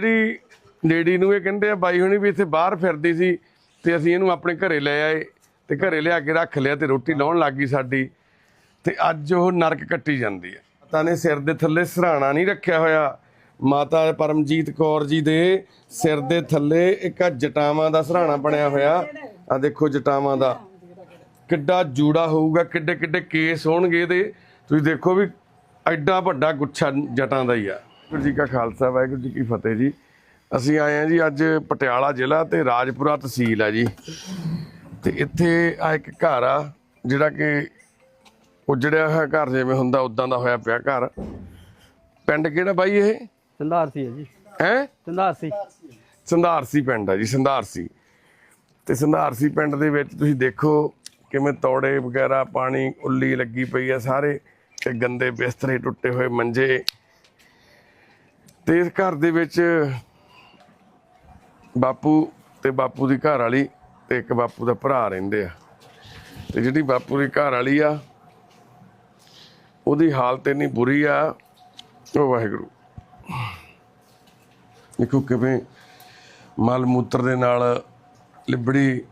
ਜਿਹੜੀ ਲੇਡੀ ਨੂੰ ਇਹ ਕਹਿੰਦੇ ਆ, ਬਾਈ ਹੁਣੀ ਵੀ ਇੱਥੇ ਬਾਹਰ ਫਿਰਦੀ ਸੀ ਤੇ ਅਸੀਂ ਇਹਨੂੰ ਆਪਣੇ ਘਰੇ ਲੈ ਆਏ ਤੇ ਘਰੇ ਲਿਆ ਕੇ ਰੱਖ ਲਿਆ ਤੇ ਰੋਟੀ ਲਾਉਣ ਲੱਗ ਗਈ ਸਾਡੀ ਤੇ ਅੱਜ ਉਹ ਨਰਕ ਕੱਟੀ ਜਾਂਦੀ ਹੈ। ਮਾਤਾ ਨੇ ਸਿਰ ਦੇ ਥੱਲੇ ਸਰਾਣਾ ਨਹੀਂ ਰੱਖਿਆ ਹੋਇਆ। ਮਾਤਾ ਪਰਮਜੀਤ ਕੌਰ ਜੀ ਦੇ ਸਿਰ ਦੇ ਥੱਲੇ ਇੱਕ ਜਟਾਵਾਂ ਦਾ ਸਰਾਣਾ ਬਣਿਆ ਹੋਇਆ। ਆ ਦੇਖੋ ਜਟਾਵਾਂ ਦਾ। ਕਿੱਡਾ ਜੂੜਾ ਹੋਊਗਾ ਕਿੱਡੇ ਕਿੱਡੇ ਕੇਸ ਹੋਣਗੇ ਇਹਦੇ। ਤੁਸੀਂ ਦੇਖੋ ਵੀ ਐਡਾ ਵੱਡਾ ਗੁੱਛਾ ਜਟਾਂ ਦਾ ਹੀ ਆ। ਵਾਹਿਗੁਰੂ ਜੀ ਕਾ ਖਾਲਸਾ ਵਾਹਿਗੁਰੂ ਜੀ ਕੀ ਫਤਿਹ ਜੀ। ਅਸੀਂ ਆਏ ਆ ਜੀ ਅੱਜ ਪਟਿਆਲਾ ਜ਼ਿਲ੍ਹਾ ਤੇ ਰਾਜਪੁਰਾ ਤਹਿਸੀਲ ਆ ਜੀ। ਤੇ ਇੱਥੇ ਆ ਇੱਕ ਘਰ ਆ ਜਿਹੜਾ ਕਿ ਉਜੜਿਆ ਹੋਇਆ ਘਰ ਜਿਵੇਂ ਹੁੰਦਾ ਉਦਾਂ ਦਾ ਹੋਇਆ ਪਿਆ ਘਰ। ਪਿੰਡ ਕਿਹੜਾ ਬਾਈ ਇਹ? ਸੰਧਾਰਸੀ ਹੈ ਜੀ। ਹੈ? ਸੰਧਾਰਸੀ ਸੰਧਾਰਸੀ ਪਿੰਡ ਆ ਜੀ ਸੰਧਾਰਸੀ ਤੇ ਸੰਧਾਰਸੀ ਪਿੰਡ ਦੇ ਵਿੱਚ ਤੁਸੀਂ ਦੇਖੋ ਕਿਵੇਂ ਤੌੜੇ ਵਗੈਰਾ ਪਾਣੀ ਉੱਲੀ ਲੱਗੀ ਪਈ ਆ ਸਾਰੇ। ਤੇ ਗੰਦੇ ਬਿਸਤਰੇ ਟੁੱਟੇ ਹੋਏ ਮੰਜੇ ਤੇ ਇਸ ਘਰ ਦੇ ਵਿੱਚ ਬਾਪੂ ਤੇ ਬਾਪੂ ਦੀ ਘਰ ਵਾਲੀ ਤੇ ਇੱਕ ਬਾਪੂ ਦਾ ਭਰਾ ਰਹਿੰਦੇ ਆ। ਤੇ ਜਿਹੜੀ ਬਾਪੂ ਦੀ ਘਰ ਵਾਲੀ ਆ ਉਹਦੀ ਹਾਲਤ ਇੰਨੀ ਬੁਰੀ ਆ ਉਹ ਵਾਹਿਗੁਰੂ। ਦੇਖੋ ਕਿਵੇਂ ਮਲ ਮੂਤਰ ਦੇ ਨਾਲ ਲਿਬੜੀ।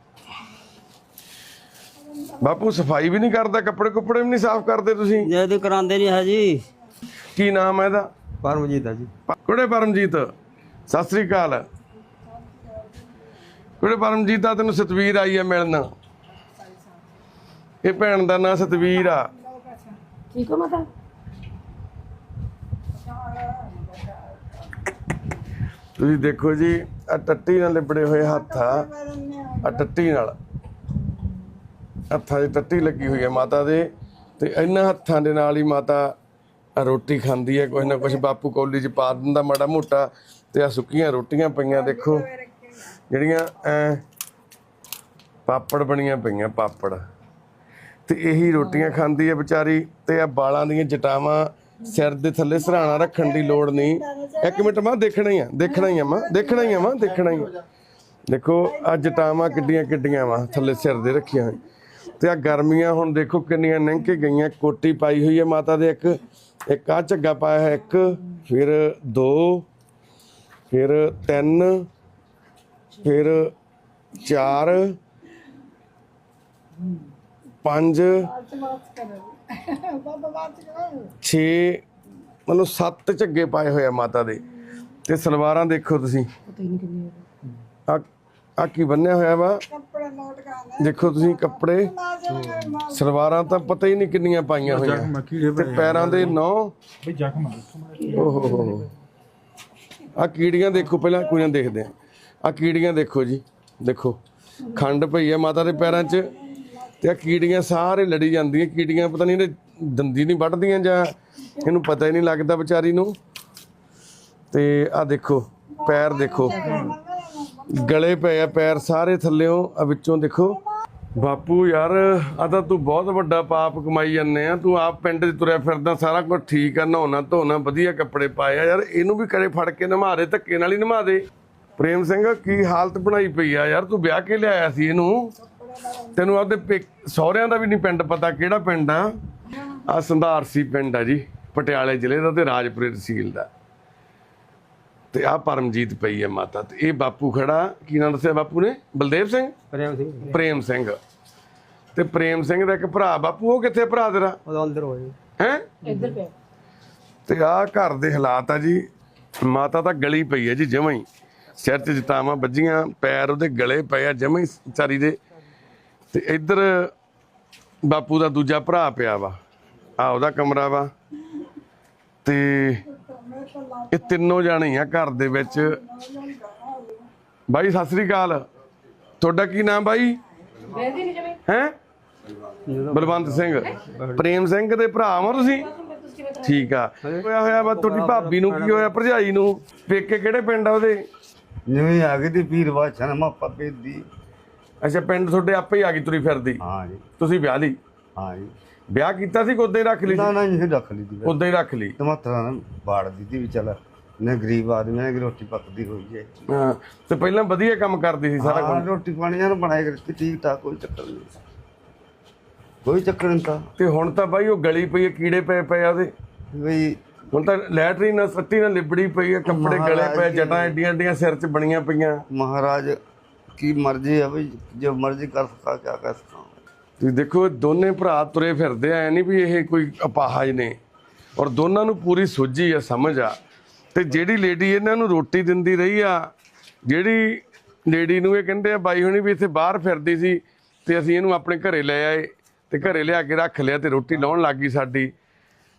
ਬਾਪੂ ਸਫ਼ਾਈ ਵੀ ਨਹੀਂ ਕਰਦਾ ਕੱਪੜੇ ਕੁੱਪੜੇ ਵੀ ਨਹੀਂ ਸਾਫ਼ ਕਰਦੇ ਤੁਸੀਂ? ਜੇ ਤੇ ਕਰਾਉਂਦੇ ਨਹੀਂ ਹੈ ਜੀ। ਕੀ ਨਾਮ ਹੈ ਇਹਦਾ? ਪਰਮਜੀਤ ਹੈ ਜੀ। ਕੁੜੇ ਪਰਮਜੀਤ ਸਤਿ ਸ੍ਰੀ ਅਕਾਲ। ਕੁੜੇ ਪਰਮਜੀਤ ਦਾ ਤੈਨੂੰ ਸਤਵੀਰ ਆਈ ਹੈ ਮਿਲਣ। ਇਹ ਭੈਣ ਦਾ ਨਾਂ ਸਤਵੀਰ ਆ। ਠੀਕ ਹੋ ਮਾਤਾ? ਤੁਸੀਂ ਦੇਖੋ ਜੀ ਆ ਟੱਟੀ ਨਾਲ ਲਿਬੜੇ ਹੋਏ ਹੱਥ ਆ। ਆ ਟੱਟੀ ਨਾਲ। ਹੱਥਾਂ 'ਚ ਟੱਟੀ ਲੱਗੀ ਹੋਈ ਹੈ ਮਾਤਾ ਦੇ। ਤੇ ਇਹਨਾਂ ਹੱਥਾਂ ਦੇ ਨਾਲ ਹੀ ਮਾਤਾ ਰੋਟੀ ਖਾਂਦੀ ਹੈ ਕੁਛ ਨਾ ਕੁਛ ਬਾਪੂ ਕੌਲੀ 'ਚ ਪਾ ਦਿੰਦਾ ਮਾੜਾ ਮੋਟਾ ਤੇ ਆ ਸੁੱਕੀਆਂ ਰੋਟੀਆਂ ਪਈਆਂ ਦੇਖੋ। ਜਿਹੜੀਆਂ ਐ ਪਾਪੜ ਬਣੀਆਂ ਪਈਆਂ ਪਾਪੜ। ਤੇ ਇਹੀ ਰੋਟੀਆਂ ਖਾਂਦੀ ਹੈ ਵਿਚਾਰੀ ਤੇ ਆ ਬਾਲਾਂ ਦੀਆਂ ਜਟਾਵਾਂ ਸਿਰ ਦੇ ਥੱਲੇ ਸਰਾਣਾ ਰੱਖਣ ਦੀ ਲੋੜ ਨਹੀਂ। ਇੱਕ ਮਿੰਟ ਮਾਂ ਦੇਖਣਾ ਹੀ ਆ ਦੇਖਣਾ ਹੀ ਆ ਮਾਂ ਦੇਖਣਾ ਹੀ ਆ ਮਾਂ ਦੇਖਣਾ ਹੀ। ਦੇਖੋ ਆ ਜਟਾਵਾਂ ਕਿੱਡੀਆਂ ਕਿੱਡੀਆਂ ਵਾ ਥੱਲੇ ਸਿਰ ਦੇ ਰੱਖੀਆਂ। ਤੇ ਆ ਗਰਮੀਆਂ ਹੁਣ ਦੇਖੋ ਕਿੰਨੀਆਂ ਲੰਘ ਕੇ ਗਈਆਂ ਕੋਟੀ ਪਾਈ ਹੋਈ ਹੈ ਮਾਤਾ ਦੇ ਇੱਕ। ਇੱਕ ਆ ਝੱਗਾ ਪਾਇਆ ਹੈ ਇੱਕ ਫਿਰ ਦੋ ਫਿਰ ਤਿੰਨ ਫਿਰ ਚਾਰ ਪੰਜ ਛੇ ਮਤਲਬ ਸੱਤ ਝੱਗੇ ਪਾਏ ਹੋਏ ਆ ਮਾਤਾ ਦੇ। ਤੇ ਸਲਵਾਰਾਂ ਦੇਖੋ ਤੁਸੀਂ। ਆ। ਆ ਕੀ ਬੰਨਿਆ ਹੋਇਆ ਵਾ? ਦੇਖੋ ਤੁਸੀਂ ਕੱਪੜੇ ਸਲਵਾਰਾਂ ਤਾਂ ਪਤਾ ਹੀ ਨਹੀਂ ਕਿੰਨੀਆਂ ਪਾਈਆਂ ਹੋਈਆਂ। ਤੇ ਪੈਰਾਂ ਦੇ ਨੌ। ਓਹੋ ਆ ਕੀੜੀਆਂ ਦੇਖੋ ਪਹਿਲਾਂ ਕੋਈ ਨਾ ਦੇਖਦੇ ਆ। ਆ ਕੀੜੀਆਂ ਦੇਖੋ ਜੀ ਦੇਖੋ। ਖੰਡ ਪਈ ਆ ਮਾਤਾ ਦੇ ਪੈਰਾਂ 'ਚ ਤੇ ਆ ਕੀੜੀਆਂ ਸਾਰੇ ਲੜੀ ਜਾਂਦੀਆਂ। ਕੀੜੀਆਂ ਪਤਾ ਨਹੀਂ ਇਹਦੇ ਦੰਦੀ ਨਹੀਂ ਵੱਢਦੀਆਂ ਜਾਂ ਇਹਨੂੰ ਪਤਾ ਹੀ ਨਹੀਂ ਲੱਗਦਾ ਵਿਚਾਰੀ ਨੂੰ। ਤੇ ਆ ਦੇਖੋ ਪੈਰ ਦੇਖੋ। ਗਲੇ ਪਏ ਆ, ਪੈਰ ਸਾਰੇ ਥੱਲਿਓਂ। ਆ ਵਿੱਚੋਂ ਦੇਖੋ। ਬਾਪੂ ਯਾਰ, ਆ ਤਾਂ ਤੂੰ ਬਹੁਤ ਵੱਡਾ ਪਾਪ ਕਮਾਈ ਜਾਂਦੇ ਆ। ਤੂੰ ਆਪ ਪਿੰਡ 'ਚ ਤੁਰਿਆ ਫਿਰਦਾ, ਸਾਰਾ ਕੁਝ ਠੀਕ ਆ, ਨਹਾਉਣਾ ਧੋਣਾ, ਵਧੀਆ ਕੱਪੜੇ ਪਾਏ ਆ। ਯਾਰ, ਇਹਨੂੰ ਵੀ ਕਰੇ ਫੜ ਕੇ ਨਮਾ ਦੇ, ਧੱਕੇ ਨਾਲ ਹੀ ਨਮਾ ਦੇ। ਪ੍ਰੇਮ ਸਿੰਘ, ਕੀ ਹਾਲਤ ਬਣਾਈ ਪਈ ਆ? ਯਾਰ, ਤੂੰ ਵਿਆਹ ਕੇ ਲਿਆਇਆ ਸੀ ਇਹਨੂੰ। ਤੈਨੂੰ ਆਪਦੇ ਪੇਕ- ਸਹੁਰਿਆਂ ਦਾ ਵੀ ਨਹੀਂ ਪਿੰਡ ਪਤਾ ਕਿਹੜਾ ਪਿੰਡ ਆ। ਆ ਸੰਧਾਰਸੀ ਪਿੰਡ ਆ ਜੀ, ਪਟਿਆਲੇ ਜ਼ਿਲ੍ਹੇ ਦਾ ਤੇ ਰਾਜਪੁਰੇ ਤਹਿਸੀਲ ਦਾ। ਤੇ ਆ ਪਰਮਜੀਤ ਪਈ ਹੈ ਮਾਤਾ ਤੇ। ਇਹ ਬਾਪੂ ਖੜਾ ਕੀ ਨਾਮ ਦੱਸਿਆ ਬਾਪੂ ਨੇ? ਬਲਦੇਵ ਸਿੰਘ? ਪ੍ਰੇਮ ਸਿੰਘ। ਪ੍ਰੇਮ ਸਿੰਘ। ਤੇ ਪ੍ਰੇਮ ਸਿੰਘ ਦਾ ਇੱਕ ਭਰਾ ਬਾਪੂ ਉਹ ਕਿੱਥੇ ਭਰਾ ਤੇਰਾ? ਉਹਦਾ ਅੰਦਰ ਹੋ ਜੀ। ਹੈ? ਇੱਧਰ ਪਿਆ। ਤੇ ਆ ਘਰ ਦੇ ਹਾਲਾਤ ਆ ਜੀ ਮਾਤਾ ਤਾਂ ਗਲੀ ਪਈ ਹੈ ਜੀ ਜਮਾਂ ਹੀ। ਸਿਰ 'ਚ ਜਤਾਵਾਂ ਵੱਜੀਆਂ ਪੈਰ ਉਹਦੇ ਗਲੇ ਪਏ ਆ ਜਮਾਂ ਹੀ ਵਿਚਾਰੀ ਦੇ। ਤੇ ਇੱਧਰ ਬਾਪੂ ਦਾ ਦੂਜਾ ਭਰਾ ਪਿਆ ਵਾ। ਆ ਉਹਦਾ ਕਮਰਾ ਵਾ। ਤੇ ਇਹ ਤਿੰਨੋਂ ਜਾਣੇ ਹੀ ਆ ਘਰ ਦੇ ਵਿੱਚ। ਬਾਈ ਸਤਿ ਸ੍ਰੀ ਅਕਾਲ। ਤੁਹਾਡਾ ਕੀ ਨਾਮ ਬਾਈ? ਹੈ? ਬਲਵੰਤ ਸਿੰਘ। ਪ੍ਰੇਮ ਸਿੰਘ ਦੇ ਭਰਾ ਵਾਂ ਤੁਸੀਂ? ਠੀਕ ਆ। ਹੋਇਆ ਹੋਇਆ ਵਾ ਤੁਹਾਡੀ ਭਾਬੀ ਨੂੰ ਕੀ ਹੋਇਆ ਭਰਜਾਈ ਨੂੰ? ਪੇਕੇ ਕਿਹੜੇ ਪਿੰਡ ਆ ਉਹਦੇ? ਜਿਵੇਂ ਆ ਗਈ ਦੀ ਪੀਰ ਬਾਦਸ਼ਾਹ ਮਾ ਪੱਪੇ ਦੀ ਅੱਛਾ ਪਿੰਡ ਤੁਹਾਡੇ ਆਪੇ ਹੀ ਆ ਗਈ ਤੁਰੀ ਫਿਰਦੀ? ਹਾਂ ਜੀ। ਤੁਸੀਂ ਵਿਆਹ ਲਈ? ਹਾਂ ਜੀ। ਵਿਆਹ ਕੀਤਾ ਸੀ ਕਿ ਰੱਖ ਲਈ ਨਾ ਨਾ ਇਹ ਰੱਖ ਲਈ ਦੀ ਉਦਾਂ ਰੱਖ ਲਈ? ਟਮਾਟਰਾਂ ਨਾਲ ਬਾੜ ਦਿੱਤੀ ਵੀ ਚੱਲ ਨੇ ਗਰੀਬ ਆਦਮੀ ਆ ਰੋਟੀ ਪੱਕਦੀ ਹੋਈ ਹੈ। ਹਾਂ, ਤੇ ਪਹਿਲਾਂ ਵਧੀਆ ਕੰਮ ਕਰਦੀ ਸੀ ਸਾਰਾ ਹਾਂ, ਰੋਟੀ ਪਾਣੀ ਨਾਲ ਬਣਾਏ ਕਰਕੇ ਠੀਕ ਠਾਕ ਕੋਈ ਚੱਕਰ ਨਹੀਂ। ਕੋਈ ਚੱਕਰ ਨਹੀਂ ਤਾਂ। ਤੇ ਹੁਣ ਤਾਂ ਬਾਈ ਉਹ ਗਲੀ ਪਈ ਹੈ ਕੀੜੇ ਪਏ ਪਏ ਆ ਉਹਦੇ। ਵੀ ਹੁਣ ਤਾਂ ਲੈਟਰੀ ਨਾਲ ਸੱਤੀ ਨਾਲ ਲਿਬੜੀ ਪਈ ਹੈ ਕੱਪੜੇ ਗਲੇ ਪਏ ਜਟਾਂ ਐਡੀਆਂ ਐਡੀਆਂ ਸਿਰ 'ਚ ਬਣੀਆਂ ਪਈਆਂ। ਮਹਾਰਾਜ ਕੀ ਮਰਜ਼ੀ ਆ ਬਈ ਜੋ ਮਰਜ਼ੀ ਕਰ ਸਕਾ ਕਿਆ ਕਰ। ਸਕਾ ਤੁਸੀਂ ਦੇਖੋ, ਇਹ ਦੋਨੇ ਭਰਾ ਤੁਰੇ ਫਿਰਦੇ ਆ ਨਹੀਂ ਵੀ ਇਹ ਕੋਈ ਅਪਾਹਜ ਨੇ। ਔਰ ਦੋਨਾਂ ਨੂੰ ਪੂਰੀ ਸੋਝੀ ਆ, ਸਮਝ ਆ। ਤੇ ਜਿਹੜੀ ਲੇਡੀ ਇਹਨਾਂ ਨੂੰ ਰੋਟੀ ਦਿੰਦੀ ਰਹੀ ਆ, ਜਿਹੜੀ ਲੇਡੀ ਨੂੰ ਇਹ ਕਹਿੰਦੇ ਆ, ਬਾਈ ਹੁਣੀ ਵੀ ਇੱਥੇ ਬਾਹਰ ਫਿਰਦੀ ਸੀ ਤੇ ਅਸੀਂ ਇਹਨੂੰ ਆਪਣੇ ਘਰੇ ਲੈ ਆਏ ਤੇ ਘਰੇ ਲਿਆ ਕੇ ਰੱਖ ਲਿਆ ਤੇ ਰੋਟੀ ਲਾਉਣ ਲੱਗ ਗਈ ਸਾਡੀ।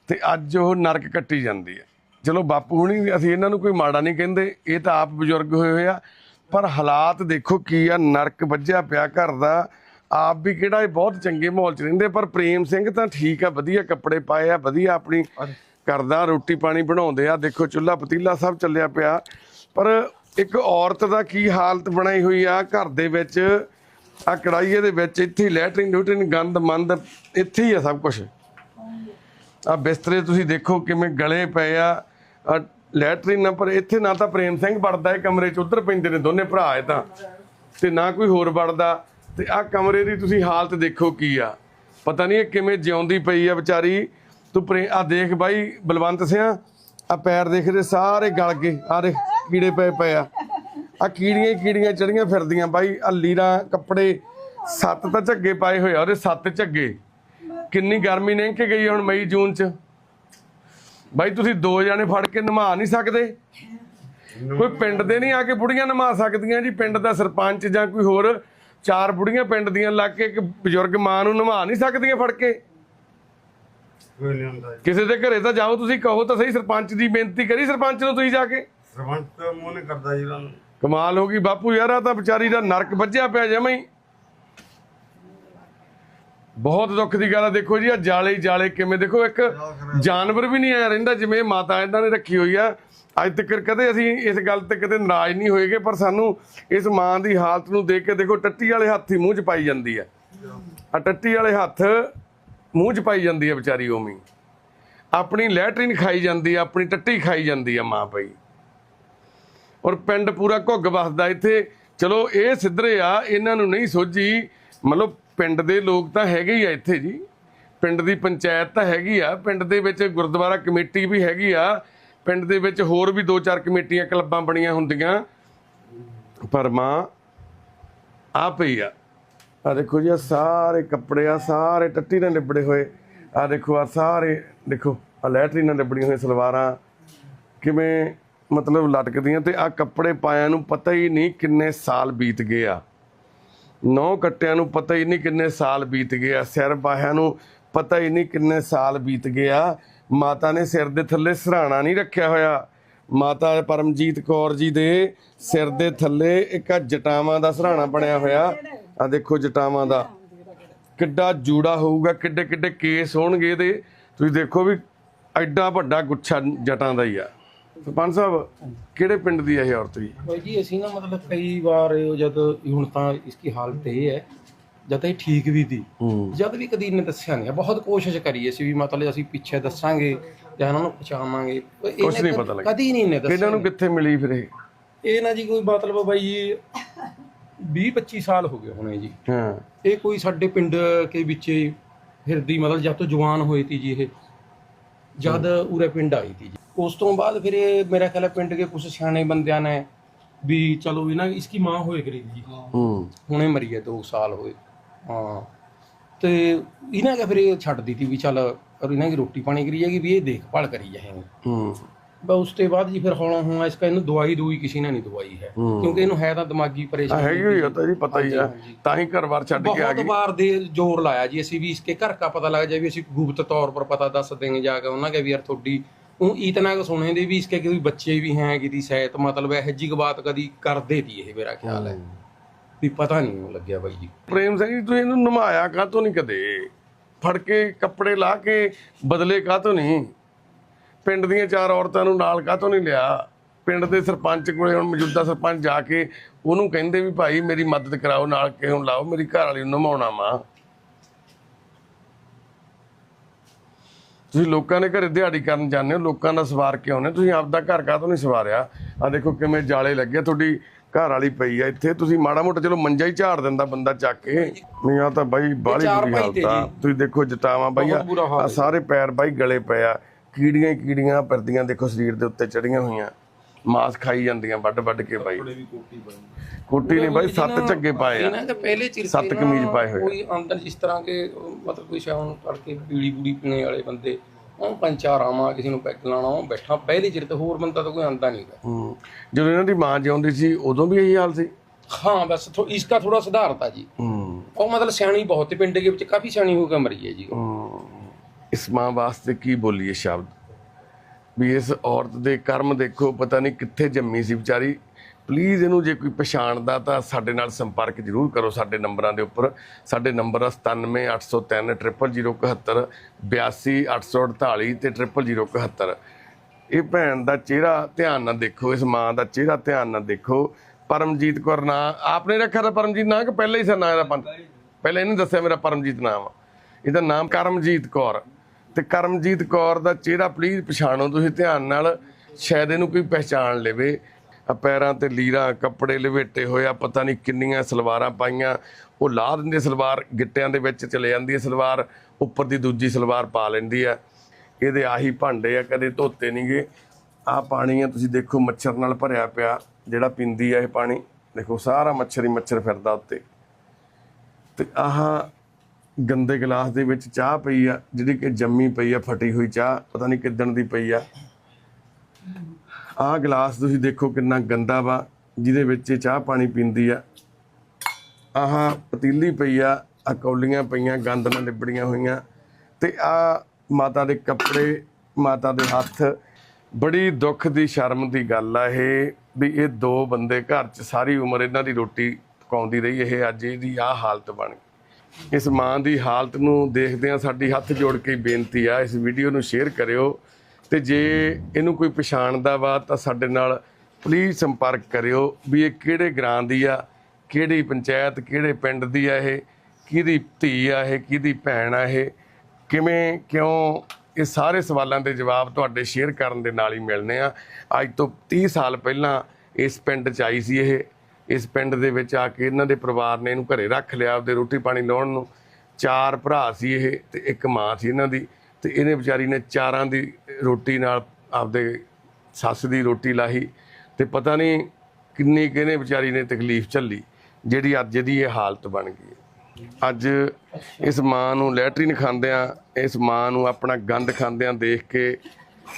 ਤੇ ਅੱਜ ਉਹ ਨਰਕ ਕੱਟੀ ਜਾਂਦੀ ਹੈ ਚਲੋ, ਬਾਪੂ ਹੁਣੀ ਵੀ- ਅਸੀਂ ਇਹਨਾਂ ਨੂੰ ਕੋਈ ਮਾੜਾ ਨਹੀਂ ਕਹਿੰਦੇ, ਇਹ ਤਾਂ ਆਪ ਬਜ਼ੁਰਗ ਹੋਏ ਹੋਏ ਆ, ਪਰ ਹਾਲਾਤ ਦੇਖੋ ਕੀ ਆ, ਨਰਕ ਵੱਜਿਆ ਪਿਆ ਘਰ ਦਾ। ਆਪ ਵੀ ਕਿਹੜਾ ਇਹ ਬਹੁਤ ਚੰਗੇ ਮਾਹੌਲ 'ਚ ਰਹਿੰਦੇ ਪਰ ਪ੍ਰੇਮ ਸਿੰਘ ਤਾਂ ਠੀਕ ਆ ਵਧੀਆ ਕੱਪੜੇ ਪਾਏ ਆ ਵਧੀਆ ਆਪਣੀ ਕਰਦਾ ਰੋਟੀ ਪਾਣੀ ਬਣਾਉਂਦੇ ਆ ਦੇਖੋ ਚੁੱਲ੍ਹਾ ਪਤੀਲਾ ਸਭ ਚੱਲਿਆ ਪਿਆ। ਪਰ ਇੱਕ ਔਰਤ ਦਾ ਕੀ ਹਾਲਤ ਬਣਾਈ ਹੋਈ ਆ ਘਰ ਦੇ ਵਿੱਚ ਆ ਕੜਾਈਏ ਦੇ ਵਿੱਚ ਇੱਥੇ ਲੈਟਰਿੰਗ ਲੂਟਰਿੰਗ ਗੰਦ ਮੰਦ ਇੱਥੇ ਹੀ ਆ ਸਭ ਕੁਝ ਆ ਬਿਸਤਰੇ ਤੁਸੀਂ ਦੇਖੋ ਕਿਵੇਂ ਗਲੇ ਪਏ ਆ ਲੈਟਰਿਨ ਨਾ ਪਰ ਇੱਥੇ ਨਾ ਤਾਂ ਪ੍ਰੇਮ ਸਿੰਘ ਵੜਦਾ ਕਮਰੇ 'ਚ ਉਧਰ ਪੈਂਦੇ ਨੇ ਦੋਨੇ ਭਰਾ ਇਹ ਤਾਂ। ਤੇ ਨਾ ਕੋਈ ਹੋਰ ਵੜਦਾ। ਤੇ ਆ ਕਮਰੇ ਦੀ ਤੁਸੀਂ ਹਾਲਤ ਦੇਖੋ ਕੀ ਆ। ਪਤਾ ਨਹੀਂ ਇਹ ਕਿਵੇਂ ਜਿਉਂਦੀ ਪਈ ਆ ਵਿਚਾਰੀ। ਤੂੰ ਆ ਦੇਖ ਬਾਈ, ਬਲਵੰਤ ਸਿਆ ਆ ਪੈਰ ਦੇਖਦੇ ਸਾਰੇ ਗਲ ਗਏ। ਆ ਦੇਖ, ਕੀੜੇ ਪਏ ਪਏ ਆ। ਆ ਕੀੜੀਆਂ ਕੀੜੀਆਂ ਚੜੀਆਂ ਫਿਰਦੀਆਂ ਬਾਈ। ਆ ਲੀਰਾਂ ਕੱਪੜੇ, ਸੱਤ ਤਾਂ ਝੱਗੇ ਪਾਏ ਹੋਏ ਆ, ਉਹਦੇ ਸੱਤ ਝੱਗੇ। ਕਿੰਨੀ ਗਰਮੀ ਲੰਘ ਕੇ ਗਈ ਹੁਣ ਮਈ, ਜੂਨ ਚ। ਬਾਈ, ਤੁਸੀਂ ਦੋ ਜਣੇ ਫੜ ਕੇ ਨਮਾ ਨਹੀਂ ਸਕਦੇ। ਕੋਈ ਪਿੰਡ ਦੇ ਨਹੀਂ ਆ ਕੇ ਬੁੜੀਆਂ ਨਮਾ ਸਕਦੀਆਂ ਜੀ। ਪਿੰਡ ਦਾ ਸਰਪੰਚ ਜਾਂ ਕੋਈ ਹੋਰ ਚਾਰ ਬੁੜੀਆਂ ਪਿੰਡ ਦੀਆਂ ਲੱਗ ਕੇ ਇੱਕ ਬਜ਼ੁਰਗ ਮਾਂ ਨੂੰ ਨਿਭਾ ਨਹੀਂ ਸਕਦੀਆਂ ਫੜ ਕੇ। ਕਿਸੇ ਦੇ ਘਰੇ ਤਾਂ ਜਾਓ ਤੁਸੀਂ ਕਹੋ ਤਾਂ ਸਹੀ ਸਰਪੰਚ ਦੀ ਬੇਨਤੀ ਕਰੀ ਸਰਪੰਚ ਨੂੰ ਤੁਸੀਂ ਜਾ ਕੇ। ਸਰਪੰਚ ਤਾਂ ਮੂੰਹ ਨਹੀਂ ਕਰਦਾ ਜੀ ਉਹਨਾਂ ਕਮਾਲ ਹੋ ਗਈ ਬਾਪੂ ਯਾਰ ਆ ਤਾਂ ਵਿਚਾਰੀ ਦਾ ਨਰਕ ਵੱਜਿਆ ਪਿਆ ਜਮਾ ਹੀ। ਬਹੁਤ ਦੁੱਖ ਦੀ ਗੱਲ ਆ ਦੇਖੋ ਜੀ ਆ ਜਾਲੇ ਜਾਲੇ ਕਿਵੇਂ। ਦੇਖੋ ਇੱਕ ਜਾਨਵਰ ਵੀ ਨਹੀਂ ਆਇਆ ਰਹਿੰਦਾ ਜਿਵੇਂ ਮਾਤਾ ਇਹਨਾਂ ਨੇ ਰੱਖੀ ਹੋਈ ਆ। ਅੱਜ ਤੱਕ ਕਦੇ ਅਸੀਂ ਇਸ ਗੱਲ ਤੇ ਕਦੇ ਨਾਰਾਜ਼ ਨਹੀਂ ਹੋਏਗੇ, ਪਰ ਸਾਨੂੰ ਇਸ ਮਾਂ ਦੀ ਹਾਲਤ ਨੂੰ ਦੇਖ ਕੇ ਦੇਖੋ, ਟੱਟੀ ਵਾਲੇ ਹੱਥ ਹੀ ਮੂੰਹ 'ਚ ਪਾਈ ਜਾਂਦੀ ਹੈ। ਆ ਟੱਟੀ ਵਾਲੇ ਹੱਥ ਮੂੰਹ 'ਚ ਪਾਈ ਜਾਂਦੀ ਆ ਵਿਚਾਰੀ ਉਵੇਂ ਆਪਣੀ ਲੈਟਰਿਨ ਖਾਈ ਜਾਂਦੀ ਆ ਆਪਣੀ ਟੱਟੀ ਖਾਈ ਜਾਂਦੀ ਆ ਮਾਂ ਪਈ ਔਰ ਪਿੰਡ ਪੂਰਾ ਘੁੱਗ ਵਸਦਾ ਇੱਥੇ। ਚਲੋ, ਇਹ ਸਿੱਧਰੇ ਆ, ਇਹਨਾਂ ਨੂੰ ਨਹੀਂ ਸੋਝੀ। ਮਤਲਬ ਪਿੰਡ ਦੇ ਲੋਕ ਤਾਂ ਹੈਗੇ ਹੀ ਆ ਇੱਥੇ ਜੀ। ਪਿੰਡ ਦੀ ਪੰਚਾਇਤ ਤਾਂ ਹੈਗੀ ਆ। ਪਿੰਡ ਦੇ ਵਿੱਚ ਗੁਰਦੁਆਰਾ ਕਮੇਟੀ ਵੀ ਹੈਗੀ ਆ। ਪਿੰਡ ਦੇ ਵਿੱਚ ਹੋਰ ਵੀ ਦੋ ਚਾਰ ਕਮੇਟੀਆਂ, ਕਲੱਬਾਂ ਬਣੀਆਂ ਹੁੰਦੀਆਂ। ਪਰ ਮਾਂ, ਆ ਪਈ ਆ। ਆ ਦੇਖੋ ਜੀ, ਆ ਸਾਰੇ ਕੱਪੜੇ, ਆ ਸਾਰੇ ਟੱਟੀ ਨਾਲ ਲਿਬੜੇ ਹੋਏ। ਆ ਦੇਖੋ, ਆ ਸਾਰੇ, ਦੇਖੋ, ਆ ਲੈਟਰੀ ਨਾਲ ਲਿਬੜੀਆਂ ਹੋਈਆਂ ਸਲਵਾਰਾਂ। ਕਿਵੇਂ ਮਤਲਬ ਲਟਕਦੀਆਂ ਤੇ ਆ ਕੱਪੜੇ ਪਾਇਆਂ ਨੂੰ ਪਤਾ ਹੀ ਨਹੀਂ ਕਿੰਨੇ ਸਾਲ ਬੀਤ ਗਏ ਆ। ਨੌ ਕੱਟਿਆਂ ਨੂੰ ਪਤਾ ਹੀ ਨਹੀਂ ਕਿੰਨੇ ਸਾਲ ਬੀਤ ਗਏ ਆ। ਸਿਰ ਬਾਹਿਆਂ ਨੂੰ ਪਤਾ ਹੀ ਨਹੀਂ ਕਿੰਨੇ ਸਾਲ ਬੀਤ ਗਏ ਆ। ਮਾਤਾ ਨੇ ਸਿਰ ਦੇ ਥੱਲੇ ਸਰਾਣਾ ਨਹੀਂ ਰੱਖਿਆ ਹੋਇਆ। ਮਾਤਾ ਪਰਮਜੀਤ ਕੌਰ ਜੀ ਦੇ ਸਿਰ ਦੇ ਥੱਲੇ ਇੱਕ ਜਟਾਵਾਂ ਦਾ ਸਰਾਣਾ ਬਣਿਆ ਹੋਇਆ। ਆ ਦੇਖੋ ਜਟਾਵਾਂ ਦਾ। ਕਿੱਡਾ ਜੂੜਾ ਹੋਊਗਾ, ਕਿੱਡੇ ਕਿੱਡੇ ਕੇਸ ਹੋਣਗੇ ਇਹਦੇ। ਤੁਸੀਂ ਦੇਖੋ ਵੀ ਐਡਾ ਵੱਡਾ ਗੁੱਛਾ ਜਟਾਂ ਦਾ ਹੀ ਆ। ਸਰਪੰਚ ਸਾਹਿਬ, ਕਿਹੜੇ ਪਿੰਡ ਦੀ ਹੈ ਇਹ ਔਰਤ ਜੀ? ਭਾਈ ਜੀ, ਅਸੀਂ ਨਾ ਮਤਲਬ ਕਈ ਵਾਰ ਜਦ ਹੁਣ ਤਾਂ ਇਸकी ਹਾਲਤ ਇਹ ਹੈ ਜਦ ਇਹ ਠੀਕ ਵੀ ਦੀ ਜਦ ਵੀ ਕਦੀ ਇਹਨੇ ਦੱਸਿਆ ਨਹੀਂ। ਬਹੁਤ ਕੋਸ਼ਿਸ਼ ਕਰੀ ਅਸੀਂ ਵੀ ਮਤਲਬ ਅਸੀਂ ਪਿੱਛੇ ਦੱਸਾਂਗੇ ਜਾਂ ਇਹਨਾਂ ਨੂੰ ਪਛਾਵਾਂਗੇ। ਕੁਛ ਨਹੀਂ ਕਦ- ਪਤਾ ਲੱਗਿਆ। ਕਦੀ ਨਹੀਂ ਇਹਨੇ ਦੱਸਿਆ ਇਹਨਾਂ ਨੂੰ ਕਿੱਥੇ ਮਿਲੀ ਫਿਰ ਇਹ? ਇਹ ਨਾ ਜੀ ਕੋਈ ਮਤਲਬ ਬਾਈ 20 25 ਸਾਲ ਹੋ ਗਏ ਹੋਣੇ ਜੀ। ਹਾਂ। ਇਹ ਕੋਈ ਸਾਡੇ ਪਿੰਡ ਕੇ ਵਿੱਚ ਹੀ ਫਿਰਦੀ ਮਤਲਬ ਜਦ ਤੋਂ ਜਵਾਨ ਹੋਈ ਤੀ ਜੀ ਇਹ ਜਦ ਉਰੇ ਪਿੰਡ ਆਈ ਤੀ ਜੀ। ਉਸ ਤੋਂ ਬਾਅਦ ਫਿਰ ਇਹ ਮੇਰਾ ਖਿਆਲ ਹੈ ਪਿੰਡ ਕੇ ਕੁਝ ਸਿਆਣੇ ਬੰਦਿਆਂ ਨੇ ਵੀ ਚਲੋ ਇਹਨਾਂ ਇਸकी ਮਾਂ ਹੋਏ ਕਰੀਬ ਜੀ। ਹੂੰ। ਹੁਣੇ ਮਰੀ ਹੈ 2 ਸਾਲ ਹੋਏ। ਤੇ ਇਹਨਾਂ ਕਾ ਫਿਰ ਇਹ ਛੱਡ ਦਿੱਤੀ ਵੀ ਚੱਲ ਇਹਨਾਂ ਦੀ ਰੋਟੀ ਪਾਣੀ ਕਰੀ ਜਾਏਗੀ ਵੀ ਇਹ ਦੇਖਭਾਲ ਕਰੀ ਜਾਏਗੀ ਹੂੰ। ਬਸ ਉਸ ਤੋਂ ਬਾਅਦ ਜੀ ਫਿਰ ਹੌਲਾ ਹੋਣਾ ਇਸ ਇਹਨੂੰ ਦਵਾਈ ਦੂਈ ਕਿਸੇ ਨੇ ਨਹੀਂ ਦਵਾਈ ਹੈ। ਕਿਉਂਕਿ ਇਹਨੂੰ ਹੈ ਤਾਂ ਦਿਮਾਗੀ ਪਰੇਸ਼ਾਨੀ ਹੈਗੀ ਹੋਈ ਤਾਂ ਜੀ ਪਤਾ ਹੀ ਆ। ਤਾਂ ਹੀ ਘਰ-ਬਾਰ ਛੱਡ ਕੇ ਆ ਗਈ। ਬਹੁਤ ਵਾਰ ਦੇ ਜ਼ੋਰ ਲਾਇਆ ਜੀ ਅਸੀਂ ਵੀ ਇਸਕੇ ਘਰ ਦਾ ਪਤਾ ਲੱਗ ਜਾਏ ਵੀ ਅਸੀਂ ਗੁਪਤ ਤੌਰ ਪਰ ਪਤਾ ਦੱਸ ਦੇਂਗੇ ਜਾ ਕੇ ਉਹਨਾਂ ਕੇ ਵੀ ਯਾਰ ਤੁਹਾਡੀ ਉਹ ਇਤਨਾ ਕੁ ਸੁਣੇ ਦੇ ਵੀ ਇਸਕੇ ਕਿ ਬੱਚੇ ਵੀ ਹੈ ਕਿਦੀ ਸਹਿਤ ਮਤਲਬ ਇਹ ਜੀ ਬਾਤ ਕਦੀ ਕਰਦੇ ਦੀ ਇਹ ਮੇਰਾ ਖਿਆਲ ਹੈ। ਵੀ ਪਤਾ ਨਹੀਂ ਲੱਗਿਆ ਬਾਈ ਜੀ। ਪ੍ਰੇਮ ਸਿੰਘ ਜੀ ਤੁਸੀਂ ਇਹਨੂੰ ਨਮਾਇਆ ਕਾਹਤੋਂ ਨਹੀਂ ਕਦੇ? ਫੜ ਕੇ ਕੱਪੜੇ ਲਾ ਕੇ ਬਦਲੇ ਕਾਹਤੋਂ ਨਹੀਂ ਪਿੰਡ ਦੀਆਂ ਚਾਰ ਔਰਤਾਂ ਨੂੰ ਨਾਲ ਕਾਹਤੋਂ ਨਹੀਂ ਲਿਆ? ਪਿੰਡ ਦੇ ਸਰਪੰਚ ਕੋਲੇ ਹੁਣ ਮੌਜੂਦਾ ਸਰਪੰਚ ਜਾ ਕੇ ਉਹਨੂੰ ਕਹਿੰਦੇ ਵੀ ਭਾਈ ਮੇਰੀ ਮਦਦ ਕਰਾਓ ਨਾਲ ਕੇ ਲਾਓ ਮੇਰੀ ਘਰ ਵਾਲੀ ਨੂੰ ਨਮਾਉਣਾ ਵਾ। ਤੁਸੀਂ ਲੋਕਾਂ ਦੇ ਘਰੇ ਦਿਹਾੜੀ ਕਰਨ ਜਾਂਦੇ ਹੋ ਲੋਕਾਂ ਦਾ ਸਵਾਰ ਕੇ ਆਉਂਦੇ ਹੋ, ਤੁਸੀਂ ਆਪਦਾ ਘਰ ਕਾਹਤੋਂ ਨਹੀਂ ਸਵਾਰਿਆ? ਆ ਦੇਖੋ ਕਿਵੇਂ ਜਾਲੇ ਲੱਗੇ ਤੁਹਾਡੀ ਘਰ ਵਾਲੀ ਪਈ ਆ ਇੱਥੇ ਤੁਸੀਂ ਮਾੜਾ ਮੋਟਾ ਚਲੋ ਮੰਜਾ ਹੀ ਝਾੜ ਦਿੰਦਾ ਬੰਦਾ ਚੱਕ ਕੇ ਨਹੀਂ ਆ ਤਾਂ ਬਾਈ ਬਾਹਲੀ ਬੁਰੀ ਹਾਲਤ ਆ। ਤੁਸੀਂ ਦੇਖੋ ਜਟਾਵਾਂ ਬਾਈ ਆ। ਸਾਰੇ ਪੈਰ ਬਾਈ ਗਲੇ ਪਏ ਆ ਕੀੜੀਆਂ ਹੀ ਕੀੜੀਆਂ ਫਿਰਦੀਆਂ ਦੇਖੋ ਸਰੀਰ ਦੇ ਉੱਤੇ ਚੜੀਆਂ ਹੋਈਆਂ ਮਾਸ ਖਾਈ ਜਾਂਦੀਆਂ ਵੱਡ ਵੱਡ ਕੇ ਬਾਈ ਕੋਟੀ ਨਹੀਂ ਬਾਈ ਸੱਤ ਝੱਗੇ ਪਾਏ ਆ ਇਹਨਾਂ ਦੇ ਪਹਿਲੇ ਚਿਰ ਸੱਤ ਕਮੀਜ਼ ਪਾਏ ਹੋਏ। ਕੋਈ ਅੰਦਰ ਜਿਸ ਤਰ੍ਹਾਂ ਕੇ ਮਤਲਬ ਕੋਈ ਸ਼ਾਮ ਨੂੰ ਤੜਕੇ ਬੀੜੀ ਬੂੜੀ ਪੀਣੇ ਵਾਲੇ ਬੰਦੇ ਉਹ ਪੰਚਾਰ ਆਵਾਂ ਕਿਸੇ ਨੂੰ ਪੈਗ ਲਾਣਾ ਉਹ ਬੈਠਾ ਪਹਿਲੇ ਚਿਰ ਤੇ ਹੋਰ ਬੰਦਾ ਤਾਂ ਕੋਈ ਆਂਦਾ ਨਹੀਂਗਾ ਹੂੰ। ਜਦੋਂ ਇਹਨਾਂ ਦੀ ਮਾਂ ਜਿਉਂਦੀ ਸੀ ਉਦੋਂ ਵੀ ਇਹੀ ਹਾਲ ਸੀ? ਹਾਂ ਬਸ ਥੋ ਇਸਕਾ ਥੋੜਾ ਸੁਧਾਰਤਾ ਜੀ। ਹੂੰ। ਉਹ ਮਤਲਬ ਸਿਆਣੀ ਬਹੁਤ ਹੈ ਪਿੰਡ ਦੇ ਵਿੱਚ ਕਾਫੀ ਸਿਆਣੀ ਹੋ ਕੇ ਮਰੀ ਹੈ ਜੀ ਇਸ ਮਾਂ ਵਾਸਤੇ ਕੀ ਬੋਲੀਏ ਸ਼ਬਦ? ਵੀ ਇਸ ਔਰਤ ਦੇ ਕਰਮ ਦੇਖੋ ਪਤਾ ਨਹੀਂ ਕਿੱਥੇ ਜੰਮੀ ਸੀ ਵਿਚਾਰੀ। ਪਲੀਜ਼ ਇਹਨੂੰ ਜੇ ਕੋਈ ਪਛਾਣਦਾ ਤਾਂ ਸਾਡੇ ਨਾਲ ਸੰਪਰਕ ਜ਼ਰੂਰ ਕਰੋ ਸਾਡੇ ਨੰਬਰਾਂ ਦੇ ਉੱਪਰ। ਸਾਡੇ ਨੰਬਰ ਆ 97803 00071 82848 ਤੇ 00071 ਇਹ ਭੈਣ ਦਾ ਚਿਹਰਾ ਧਿਆਨ ਨਾਲ ਦੇਖੋ, ਇਸ ਮਾਂ ਦਾ ਚਿਹਰਾ ਧਿਆਨ ਨਾਲ ਦੇਖੋ। ਪਰਮਜੀਤ ਕੌਰ ਨਾਂ, ਆਪਨੇ ਰੱਖਿਆ ਤਾਂ ਪਰਮਜੀਤ ਨਾਂ ਕਿ ਪਹਿਲਾਂ ਹੀ ਸੀ ਨਾਂ ਇਹਦਾ ਪਹਿਲਾਂ ਇਹਨੇ ਦੱਸਿਆ ਮੇਰਾ ਪਰਮਜੀਤ ਨਾਮ ਇਹਦਾ ਨਾਮ ਕਰਮਜੀਤ ਕੌਰ। ਤੇ ਕਰਮਜੀਤ ਕੌਰ ਦਾ ਚਿਹਰਾ ਪਲੀਜ਼ ਪਛਾਣੋ, ਤੁਸੀਂ ਧਿਆਨ ਨਾਲ ਸ਼ਾਇਦ ਇਹਨੂੰ ਕੋਈ ਪਹਿਚਾਣ ਲਵੇ। ਪੈਰਾਂ ਤੇ ਲੀਰਾ ਕੱਪੜੇ ਲਵੇਟੇ ਹੋਇਆ ਪਤਾ ਨਹੀਂ ਕਿੰਨੀਆਂ ਸਲਵਾਰਾਂ ਪਾਈਆਂ। ਉਹ ਲਾ ਦਿੰਦੇ ਸਲਵਾਰ, ਗਿੱਟਿਆਂ ਦੇ ਵਿੱਚ ਚਲੇ ਜਾਂਦੀ ਹੈ ਸਲਵਾਰ, ਉੱਪਰ ਦੀ ਦੂਜੀ ਸਲਵਾਰ ਪਾ ਲੈਂਦੀ ਆ। ਇਹਦੇ ਆਹੀ ਭਾਂਡੇ ਆ, ਕਦੇ ਧੋਤੇ ਨਹੀਂਗੇ ਆਹ ਪਾਣੀ ਆ, ਤੁਸੀਂ ਦੇਖੋ ਮੱਛਰ ਨਾਲ ਭਰਿਆ ਪਿਆ, ਜਿਹੜਾ ਪੀਂਦੀ ਆ ਇਹ ਪਾਣੀ। ਦੇਖੋ, ਸਾਰਾ ਮੱਛਰ ਹੀ ਮੱਛਰ ਫਿਰਦਾ ਉੱਤੇ। ਤੇ ਆਹ ਗੰਦੇ ਗਲਾਸ ਦੇ ਵਿੱਚ ਚਾਹ ਪਈ ਆ, ਜਿਹੜੀ ਕਿ ਜੰਮੀ ਪਈ ਆ, ਫਟੀ ਹੋਈ ਚਾਹ, ਪਤਾ ਨਹੀਂ ਕਿੱਦਣ ਦੀ ਪਈ ਆ। ਆਹ ਗਲਾਸ ਤੁਸੀਂ ਦੇਖੋ ਕਿੰਨਾ ਗੰਦਾ ਵਾ, ਜਿਹਦੇ ਵਿੱਚ ਇਹ ਚਾਹ ਪਾਣੀ ਪੀਂਦੀ ਆ। ਆਹ ਪਤੀਲੀ ਪਈ ਆ ਆ ਕੌਲੀਆਂ ਪਈਆਂ ਗੰਦ ਨਾਲ ਲਿਬੜੀਆਂ ਹੋਈਆਂ। ਤੇ ਆ ਮਾਤਾ ਦੇ ਕੱਪੜੇ, ਮਾਤਾ ਦੇ ਹੱਥ, ਬੜੀ ਦੁੱਖ ਦੀ, ਸ਼ਰਮ ਦੀ ਗੱਲ ਆ ਇਹ, ਵੀ ਇਹ ਦੋ ਬੰਦੇ ਘਰ 'ਚ ਸਾਰੀ ਉਮਰ ਇਹਨਾਂ ਦੀ ਰੋਟੀ ਪਕਾਉਂਦੀ ਰਹੀ, ਇਹ ਅੱਜ ਇਹਦੀ ਆ ਹਾਲਤ ਬਣ ਗਈ। ਇਸ ਮਾਂ ਦੀ ਹਾਲਤ ਨੂੰ ਦੇਖਦਿਆਂ ਸਾਡੀ ਹੱਥ ਜੋੜ ਕੇ ਬੇਨਤੀ ਆ, ਇਸ ਵੀਡੀਓ ਨੂੰ ਸ਼ੇਅਰ ਕਰਿਓ। ਤੇ ਜੇ ਇਹਨੂੰ ਕੋਈ ਪਛਾਣਦਾ ਵਾ ਤਾਂ ਸਾਡੇ ਨਾਲ ਪਲੀਜ਼ ਸੰਪਰਕ ਕਰਿਓ ਵੀ ਇਹ ਕਿਹੜੇ ਗ੍ਰਾਂ ਦੀ ਆ, ਕਿਹੜੀ ਪੰਚਾਇਤ, ਕਿਹੜੇ ਪਿੰਡ ਦੀ ਆ ਇਹ, ਕਿਹਦੀ ਧੀ ਆ ਇਹ, ਕਿਹਦੀ ਭੈਣ ਆ ਇਹ, ਕਿਵੇਂ, ਕਿਉਂ ਇਹ ਸਾਰੇ ਸਵਾਲਾਂ ਦੇ ਜਵਾਬ ਤੁਹਾਡੇ ਸ਼ੇਅਰ ਕਰਨ ਦੇ ਨਾਲ ਹੀ ਮਿਲਨੇ ਆ। ਅੱਜ ਤੋਂ 30 ਸਾਲ ਪਹਿਲਾਂ ਇਸ ਪਿੰਡ 'ਚ ਆਈ ਸੀ ਇਹ, ਇਸ ਪਿੰਡ ਦੇ ਵਿੱਚ ਆ ਕੇ ਇਹਨਾਂ ਦੇ ਪਰਿਵਾਰ ਨੇ ਇਹਨੂੰ ਘਰੇ ਰੱਖ ਲਿਆ ਆਪਦੇ ਰੋਟੀ ਪਾਣੀ ਲਾਉਣ ਨੂੰ। ਚਾਰ ਭਰਾ ਸੀ ਇਹ ਤੇ ਇੱਕ ਮਾਂ ਸੀ ਇਹਨਾਂ ਦੀ ਤੇ ਇਹਨੇ ਵਿਚਾਰੀ ਨੇ ਚਾਰਾਂ ਦੀ ਰੋਟੀ ਨਾਲ ਆਪਦੇ ਸੱਸ ਦੀ ਰੋਟੀ ਲਾਹੀ ਤੇ ਪਤਾ ਨਹੀਂ ਕਿੰਨੀ ਕਿਹਨੇ ਵਿਚਾਰੀ ਨੇ ਤਕਲੀਫ ਝੱਲੀ, ਜਿਹੜੀ ਅੱਜ ਦੀ ਇਹ ਹਾਲਤ ਬਣ ਗਈ ਅੱਜ ਇਸ ਮਾਂ ਨੂੰ ਲੈਟਰੀਨ ਖਾਂਦਿਆਂ, ਇਸ ਮਾਂ ਨੂੰ ਆਪਣਾ ਗੰਦ ਖਾਂਦਿਆਂ ਦੇਖ ਕੇ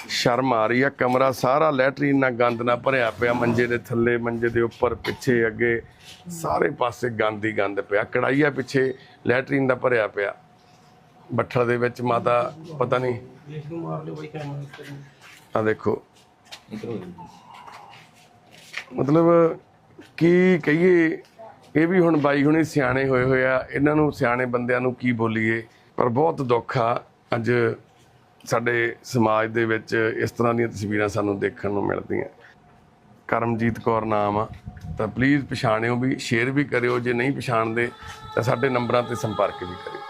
ਸ਼ਰਮ ਆ ਰਹੀ ਆ, ਕਮਰਾ ਸਾਰਾ ਲੈਟਰੀਨ ਨਾਲ ਗੰਦ ਨਾਲ ਭਰਿਆ ਪਿਆ, ਮੰਜੇ ਦੇ ਥੱਲੇ, ਮੰਜੇ ਦੇ ਉੱਪਰ, ਪਿੱਛੇ, ਅੱਗੇ, ਸਾਰੇ ਪਾਸੇ ਗੰਦ ਹੀ ਗੰਦ ਪਿਆ ਕੜਾਈਆ ਪਿੱਛੇ ਲੈਟਰੀਨ ਦਾ ਭਰਿਆ ਪਿਆ। ਬੱਠਲ ਦੇ ਵਿੱਚ ਮਾਤਾ, ਪਤਾ ਨਹੀਂ ਇਸ ਨੂੰ ਮਾਰ ਲਿਓ ਬਾਈ ਕੈਮਰਾ ਆ ਦੇਖੋ। ਮਤਲਬ ਕੀ ਕਹੀਏ ਇਹ ਵੀ ਹੁਣ ਬਾਈ ਹੁਣੇ ਸਿਆਣੇ ਹੋਏ ਹੋਏ ਆ ਇਹਨਾਂ ਨੂੰ ਸਿਆਣੇ ਬੰਦਿਆਂ ਨੂੰ ਕੀ ਬੋਲੀਏ? ਪਰ ਬਹੁਤ ਦੁੱਖ ਆ ਅੱਜ ਸਾਡੇ ਸਮਾਜ ਦੇ ਵਿੱਚ ਇਸ ਤਰ੍ਹਾਂ ਦੀਆਂ ਤਸਵੀਰਾਂ ਸਾਨੂੰ ਦੇਖਣ ਨੂੰ ਮਿਲਦੀਆਂ। ਕਰਮਜੀਤ ਕੌਰ ਨਾਮ ਆ ਤਾਂ ਪਲੀਜ਼ ਪਛਾਣਿਓ ਵੀ ਸ਼ੇਅਰ ਵੀ ਕਰਿਓ ਜੇ ਨਹੀਂ ਪਛਾਣਦੇ ਤਾਂ ਸਾਡੇ ਨੰਬਰਾਂ ਤੇ ਸੰਪਰਕ ਵੀ ਕਰਿਓ।